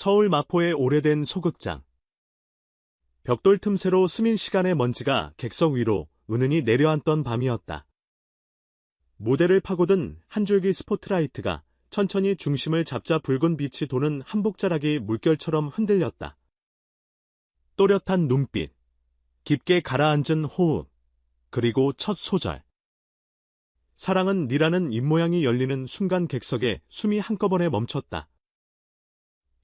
서울 마포의 오래된 소극장. 벽돌 틈새로 스민 시간의 먼지가 객석 위로 은은히 내려앉던 밤이었다. 무대를 파고든 한 줄기 스포트라이트가 천천히 중심을 잡자 붉은 빛이 도는 한복자락이 물결처럼 흔들렸다. 또렷한 눈빛, 깊게 가라앉은 호흡, 그리고 첫 소절. 사랑은 니라는 입모양이 열리는 순간 객석에 숨이 한꺼번에 멈췄다.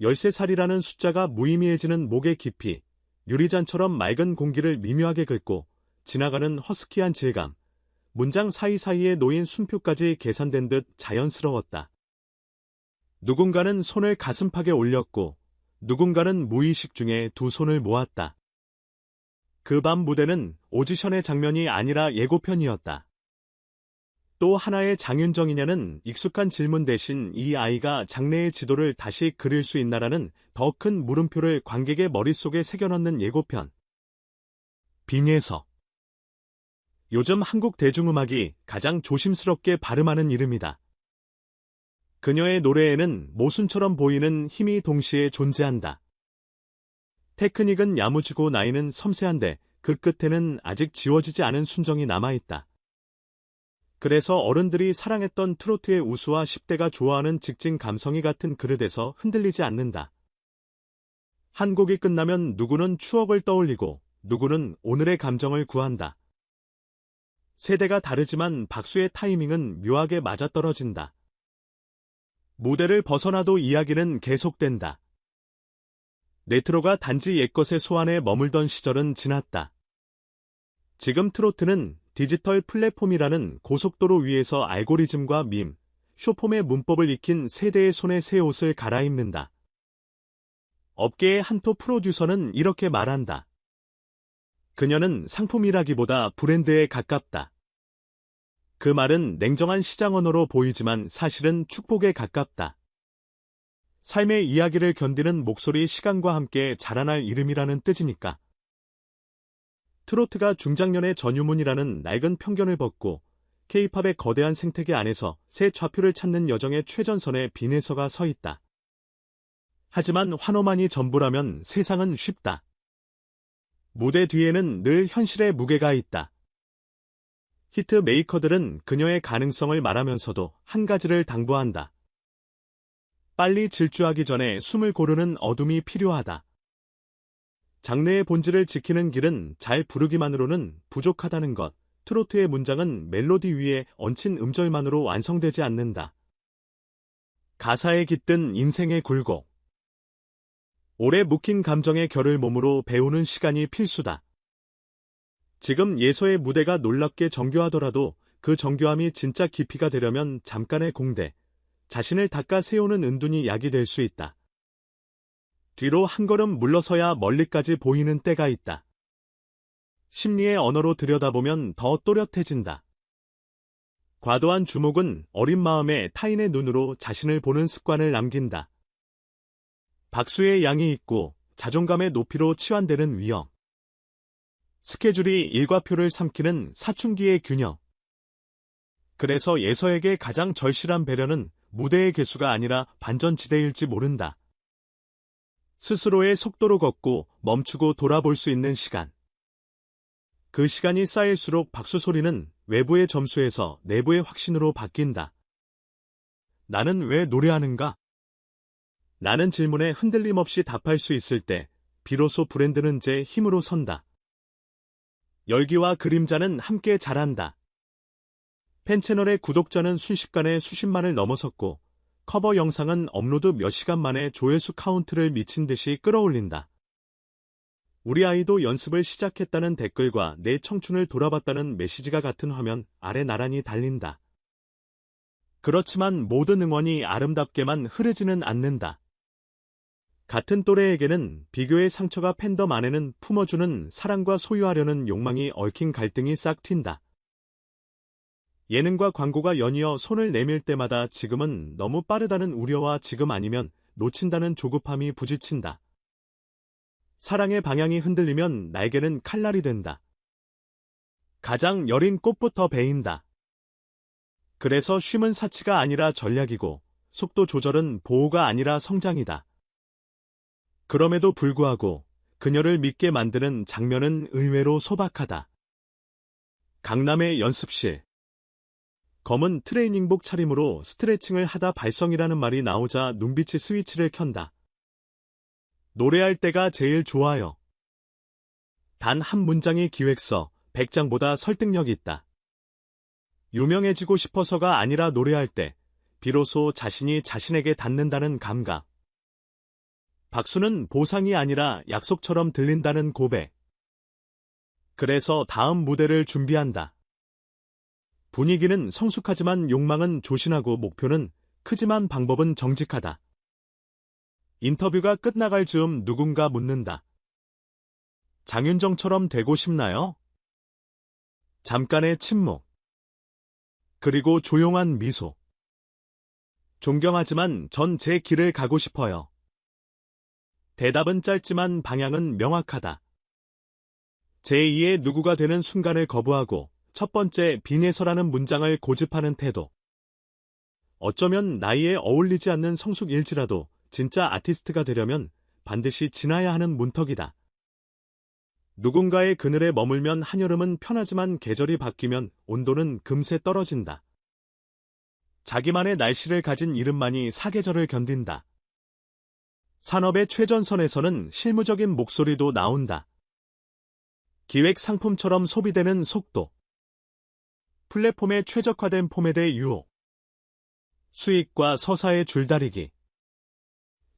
13살이라는 숫자가 무의미해지는 목의 깊이, 유리잔처럼 맑은 공기를 미묘하게 긁고 지나가는 허스키한 질감, 문장 사이사이에 놓인 숨표까지 계산된 듯 자연스러웠다. 누군가는 손을 가슴팍에 올렸고 누군가는 무의식 중에 두 손을 모았다. 그 밤 무대는 오디션의 장면이 아니라 예고편이었다. 또 하나의 장윤정이냐는 익숙한 질문 대신 이 아이가 장래의 지도를 다시 그릴 수 있나라는 더 큰 물음표를 관객의 머릿속에 새겨넣는 예고편. 빙에서 요즘 한국 대중음악이 가장 조심스럽게 발음하는 이름이다. 그녀의 노래에는 모순처럼 보이는 힘이 동시에 존재한다. 테크닉은 야무지고 나이는 섬세한데 그 끝에는 아직 지워지지 않은 순정이 남아있다. 그래서 어른들이 사랑했던 트로트의 우수와 10대가 좋아하는 직진 감성이 같은 그릇에서 흔들리지 않는다. 한 곡이 끝나면 누구는 추억을 떠올리고 누구는 오늘의 감정을 구한다. 세대가 다르지만 박수의 타이밍은 묘하게 맞아떨어진다. 무대를 벗어나도 이야기는 계속된다. 네트로가 단지 옛것의 소환에 머물던 시절은 지났다. 지금 트로트는 디지털 플랫폼이라는 고속도로 위에서 알고리즘과 밈, 쇼폼의 문법을 익힌 세대의 손에 새 옷을 갈아입는다. 업계의 한토 프로듀서는 이렇게 말한다. 그녀는 상품이라기보다 브랜드에 가깝다. 그 말은 냉정한 시장 언어로 보이지만 사실은 축복에 가깝다. 삶의 이야기를 견디는 목소리 시간과 함께 자라날 이름이라는 뜻이니까. 트로트가 중장년의 전유문이라는 낡은 편견을 벗고 케이팝의 거대한 생태계 안에서 새 좌표를 찾는 여정의 최전선에 빈에서가 서 있다. 하지만 환호만이 전부라면 세상은 쉽다. 무대 뒤에는 늘 현실의 무게가 있다. 히트 메이커들은 그녀의 가능성을 말하면서도 한 가지를 당부한다. 빨리 질주하기 전에 숨을 고르는 어둠이 필요하다. 장르의 본질을 지키는 길은 잘 부르기만으로는 부족하다는 것. 트로트의 문장은 멜로디 위에 얹힌 음절만으로 완성되지 않는다. 가사에 깃든 인생의 굴곡. 오래 묵힌 감정의 결을 몸으로 배우는 시간이 필수다. 지금 예서의 무대가 놀랍게 정교하더라도 그 정교함이 진짜 깊이가 되려면 잠깐의 공대, 자신을 닦아 세우는 은둔이 약이 될 수 있다. 뒤로 한 걸음 물러서야 멀리까지 보이는 때가 있다. 심리의 언어로 들여다보면 더 또렷해진다. 과도한 주목은 어린 마음에 타인의 눈으로 자신을 보는 습관을 남긴다. 박수의 양이 있고 자존감의 높이로 치환되는 위험. 스케줄이 일과표를 삼키는 사춘기의 균형. 그래서 예서에게 가장 절실한 배려는 무대의 개수가 아니라 반전지대일지 모른다. 스스로의 속도로 걷고 멈추고 돌아볼 수 있는 시간. 그 시간이 쌓일수록 박수 소리는 외부의 점수에서 내부의 확신으로 바뀐다. 나는 왜 노래하는가? 나는 질문에 흔들림 없이 답할 수 있을 때 비로소 브랜드는 제 힘으로 선다. 열기와 그림자는 함께 자란다. 팬 채널의 구독자는 순식간에 수십만을 넘어섰고 커버 영상은 업로드 몇 시간 만에 조회수 카운트를 미친 듯이 끌어올린다. 우리 아이도 연습을 시작했다는 댓글과 내 청춘을 돌아봤다는 메시지가 같은 화면 아래 나란히 달린다. 그렇지만 모든 응원이 아름답게만 흐르지는 않는다. 같은 또래에게는 비교의 상처가 팬덤 안에는 품어주는 사랑과 소유하려는 욕망이 얽힌 갈등이 싹 튄다. 예능과 광고가 연이어 손을 내밀 때마다 지금은 너무 빠르다는 우려와 지금 아니면 놓친다는 조급함이 부딪힌다. 사랑의 방향이 흔들리면 날개는 칼날이 된다. 가장 여린 꽃부터 베인다. 그래서 쉼은 사치가 아니라 전략이고 속도 조절은 보호가 아니라 성장이다. 그럼에도 불구하고 그녀를 믿게 만드는 장면은 의외로 소박하다. 강남의 연습실. 검은 트레이닝복 차림으로 스트레칭을 하다 발성이라는 말이 나오자 눈빛이 스위치를 켠다. 노래할 때가 제일 좋아요. 단 한 문장의 기획서, 100장보다 설득력이 있다. 유명해지고 싶어서가 아니라 노래할 때, 비로소 자신이 자신에게 닿는다는 감각. 박수는 보상이 아니라 약속처럼 들린다는 고백. 그래서 다음 무대를 준비한다. 분위기는 성숙하지만 욕망은 조신하고 목표는 크지만 방법은 정직하다. 인터뷰가 끝나갈 즈음 누군가 묻는다. 장윤정처럼 되고 싶나요? 잠깐의 침묵. 그리고 조용한 미소. 존경하지만 전 제 길을 가고 싶어요. 대답은 짧지만 방향은 명확하다. 제2의 누구가 되는 순간을 거부하고 첫 번째 빈에서라는 문장을 고집하는 태도. 어쩌면 나이에 어울리지 않는 성숙일지라도 진짜 아티스트가 되려면 반드시 지나야 하는 문턱이다. 누군가의 그늘에 머물면 한여름은 편하지만 계절이 바뀌면 온도는 금세 떨어진다. 자기만의 날씨를 가진 이름만이 사계절을 견딘다. 산업의 최전선에서는 실무적인 목소리도 나온다. 기획 상품처럼 소비되는 속도. 플랫폼에 최적화된 포맷의 유혹. 수익과 서사의 줄다리기.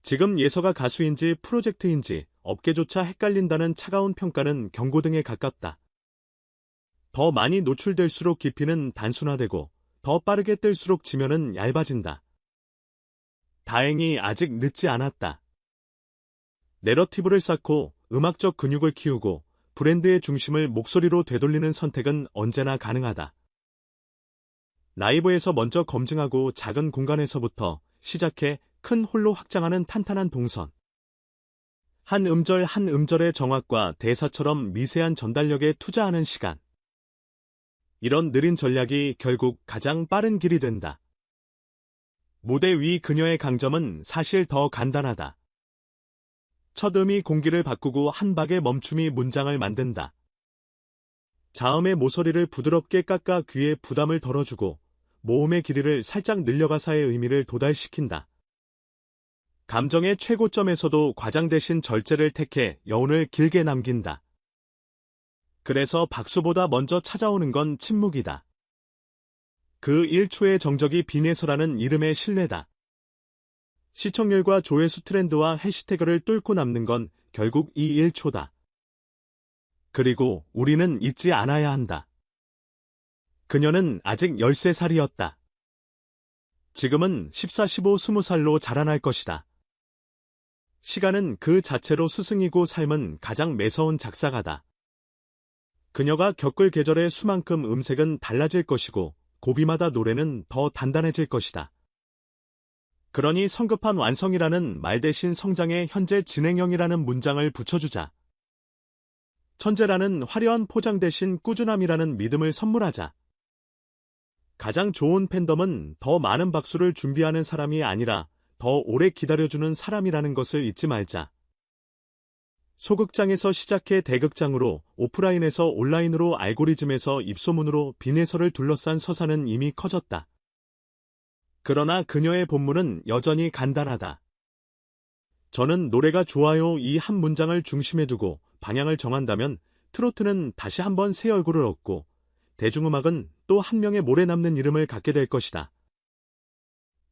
지금 예서가 가수인지 프로젝트인지 업계조차 헷갈린다는 차가운 평가는 경고 등에 가깝다. 더 많이 노출될수록 깊이는 단순화되고 더 빠르게 뜰수록 지면은 얇아진다. 다행히 아직 늦지 않았다. 내러티브를 쌓고 음악적 근육을 키우고 브랜드의 중심을 목소리로 되돌리는 선택은 언제나 가능하다. 라이브에서 먼저 검증하고 작은 공간에서부터 시작해 큰 홀로 확장하는 탄탄한 동선. 한 음절 한 음절의 정확과 대사처럼 미세한 전달력에 투자하는 시간. 이런 느린 전략이 결국 가장 빠른 길이 된다. 무대 위 그녀의 강점은 사실 더 간단하다. 첫 음이 공기를 바꾸고 한 박의 멈춤이 문장을 만든다. 자음의 모서리를 부드럽게 깎아 귀에 부담을 덜어주고 모음의 길이를 살짝 늘려 가 사의 의미를 도달시킨다. 감정의 최고점에서도 과장 대신 절제를 택해 여운을 길게 남긴다. 그래서 박수보다 먼저 찾아오는 건 침묵이다. 그 1초의 정적이 빈에서라는 이름의 신뢰다. 시청률과 조회수 트렌드와 해시태그를 뚫고 남는 건 결국 이 1초다. 그리고 우리는 잊지 않아야 한다. 그녀는 아직 13살이었다. 지금은 14, 15, 20살로 자라날 것이다. 시간은 그 자체로 스승이고 삶은 가장 매서운 작사가다. 그녀가 겪을 계절의 수만큼 음색은 달라질 것이고 고비마다 노래는 더 단단해질 것이다. 그러니 성급한 완성이라는 말 대신 성장의 현재 진행형이라는 문장을 붙여주자. 천재라는 화려한 포장 대신 꾸준함이라는 믿음을 선물하자. 가장 좋은 팬덤은 더 많은 박수를 준비하는 사람이 아니라 더 오래 기다려주는 사람이라는 것을 잊지 말자. 소극장에서 시작해 대극장으로 오프라인에서 온라인으로 알고리즘에서 입소문으로 빈에서를 둘러싼 서사는 이미 커졌다. 그러나 그녀의 본문은 여전히 간단하다. 저는 노래가 좋아요 이 한 문장을 중심에 두고 방향을 정한다면 트로트는 다시 한번 새 얼굴을 얻고 대중음악은 또 한 명의 모래 남는 이름을 갖게 될 것이다.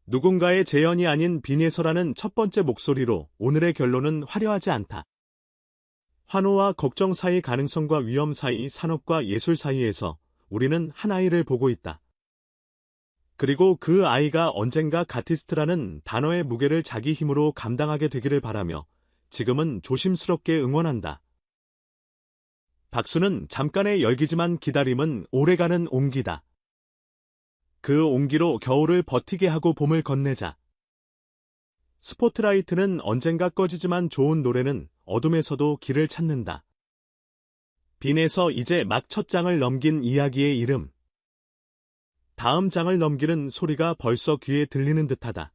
누군가의 재현이 아닌 빈에서라는 첫 번째 목소리로 오늘의 결론은 화려하지 않다. 환호와 걱정 사이 가능성과 위험 사이 산업과 예술 사이에서 우리는 한 아이를 보고 있다. 그리고 그 아이가 언젠가 가티스트라는 단어의 무게를 자기 힘으로 감당하게 되기를 바라며 지금은 조심스럽게 응원한다. 박수는 잠깐의 열기지만 기다림은 오래가는 온기다. 그 온기로 겨울을 버티게 하고 봄을 건네자. 스포트라이트는 언젠가 꺼지지만 좋은 노래는 어둠에서도 길을 찾는다. 빈에서 이제 막 첫 장을 넘긴 이야기의 이름. 다음 장을 넘기는 소리가 벌써 귀에 들리는 듯하다.